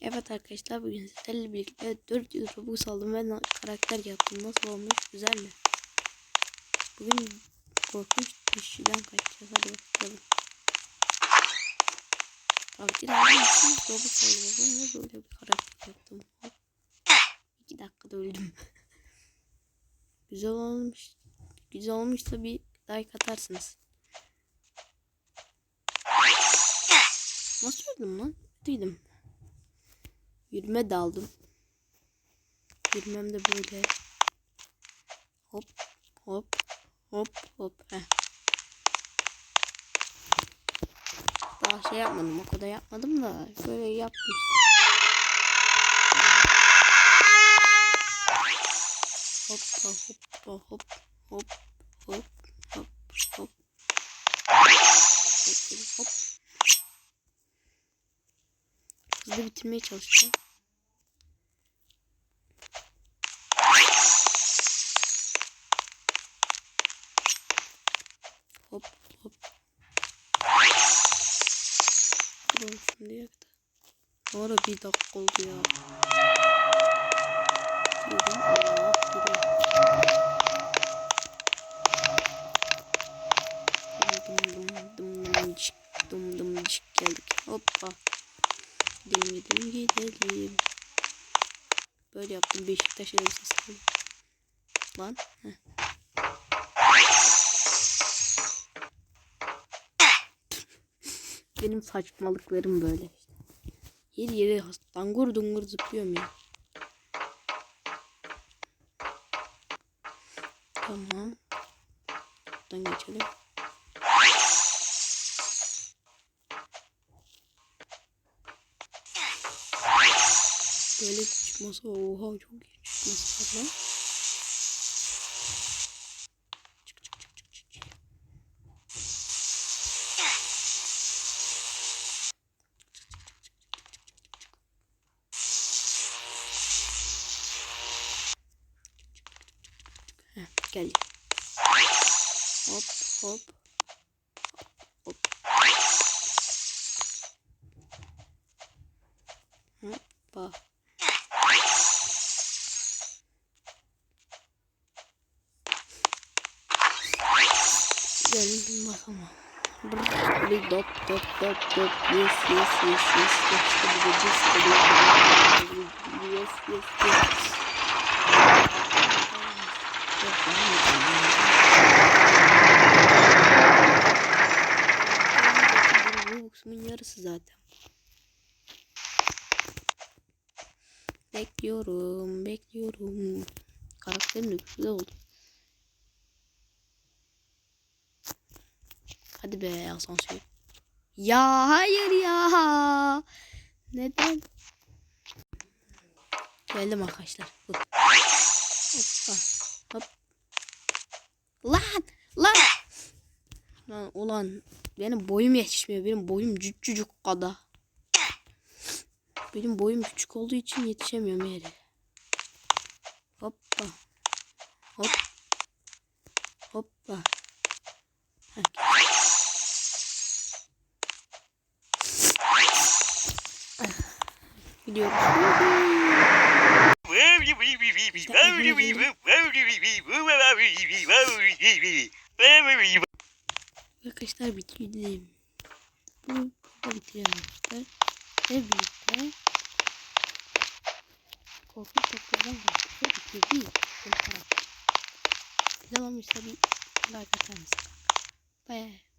Evet arkadaşlar bugün sizlerle birlikte 400 Robux aldım ve karakter yaptım. Nasıl olmuş? Güzel mi? Bugün korkunç dişçiden kaçacağız. Hadi bakalım. Takdir aldım Robux aldım ve böyle bir karakter yaptım. Hop. 2 dakikada öldüm. Güzel olmuş. Güzel olmuşsa bir like atarsınız. Nasıl öldüm lan? Değilim. Yürüme daldım. Yürümem de böyle. Hop hop hop hop. Heh. Daha şey yapmadım. O kadar yapmadım da böyle yaptım. Hoppa hoppa hop hop hop hop hop. Bekleyin, Hop. Hızlı bitirmeye çalışacağım. Hop hop. Dur şimdiye kadar. Bu ara bir dakika oldu ya. Yürüdüm. Allah. Dum dum dum çık dum dum çık geldik. Hoppa. Gidelim gidelim gidelim. Böyle yaptım Beşiktaş'a da seslendim. Lan. Heh. Benim saçmalıklarım böyle işte. Her yere dangur dungur zıplıyorum ya. Tamam. Buradan geçelim. Böyle çıkması oha çok iyi çıkması var Heh, geldi. Hop hop. Hop. Hoppa. Geldim bakalım. Böyle dop dop dop dop yes yes yes yes işte bu da işte bu yes yes yes Robux'umun yarısı zaten. Bekliyorum, bekliyorum. Karakterim de güzel oldu. Hadi be asansör. Ya hayır ya. Neden? Geldim arkadaşlar. Dur. Lan! Lan! Lan ulan benim boyum yetişmiyor. Benim boyum cüccücük kadar. Benim boyum küçük olduğu için yetişemiyorum yere. Hoppa. Hop. Hoppa. Heh. Gidiyoruz. Arkadaşlar bitirdim. Bu bitirelim arkadaşlar. Ve birlikte korkunç toplardan birlikte bitirdik. Güzel olmuşsa bir like atar mısın? Bye.